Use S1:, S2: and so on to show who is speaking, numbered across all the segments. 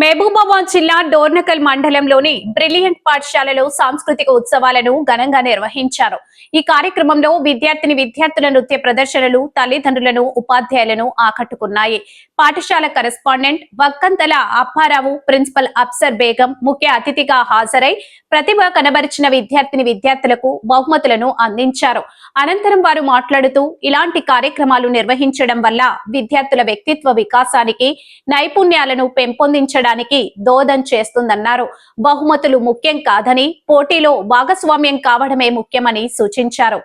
S1: మహబూబాబాద్ జిల్లా డోర్నకల్ మండలంలోని బ్రిలియంట్ పాఠశాలలో సాంస్కృతిక ఉత్సవాలను ఘనంగా నిర్వహించారు. ఈ కార్యక్రమంలో విద్యార్థిని విద్యార్థుల నృత్య ప్రదర్శనలు తల్లిదండ్రులను ఉపాధ్యాయులను ఆకట్టుకున్నాయి. పాఠశాల కరెస్పాండెంట్ వక్కంతల అప్పారావు ప్రిన్సిపల్ అప్సర్ బేగం ముఖ్య అతిథిగా హాజరై ప్రతిభ కనబరిచిన విద్యార్థిని విద్యార్థులకు బహుమతులను అందించారు. అనంతరం వారు మాట్లాడుతూ ఇలాంటి కార్యక్రమాలు నిర్వహించడం వల్ల విద్యార్థుల వ్యక్తిత్వ వికాసానికి నైపుణ్యాలను పెంపొందించడం పెంపొందించడానికి దోదం చేస్తుందన్నారు. బహుమతులు ముఖ్యం కాదని పోటీలో భాగస్వామ్యం కావడమే ముఖ్యమని సూచించారు.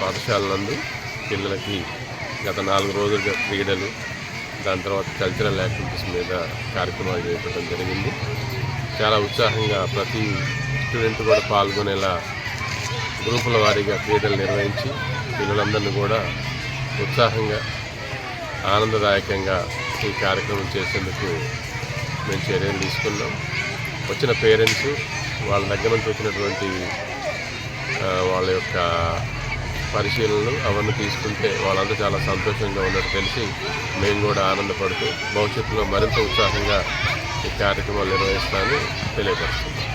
S2: పాఠశాల పిల్లలకి గత నాలుగు రోజులుగా క్రీడలు దాని తర్వాత కల్చరల్ యాక్టివిటీస్ మీద కార్యక్రమాలు చేపట్టడం జరిగింది. చాలా ఉత్సాహంగా ప్రతి స్టూడెంట్ కూడా పాల్గొనేలా గ్రూపుల వారీగా క్రీడలు నిర్వహించి పిల్లలందరినీ కూడా ఉత్సాహంగా ఆనందదాయకంగా ఈ కార్యక్రమం చేసేందుకు మేము చర్యలు తీసుకున్నాం. వచ్చిన పేరెంట్స్ వాళ్ళ దగ్గర నుంచి వచ్చినటువంటి వాళ్ళ యొక్క పరిశీలనలు అవన్నీ తీసుకుంటే వాళ్ళంతా చాలా సంతోషంగా ఉన్నట్టు తెలిసి మేము కూడా ఆనందపడుతూ భవిష్యత్తులో మరింత ఉత్సాహంగా ఈ కార్యక్రమాలు నిర్వహిస్తామని తెలియపరుస్తున్నాం.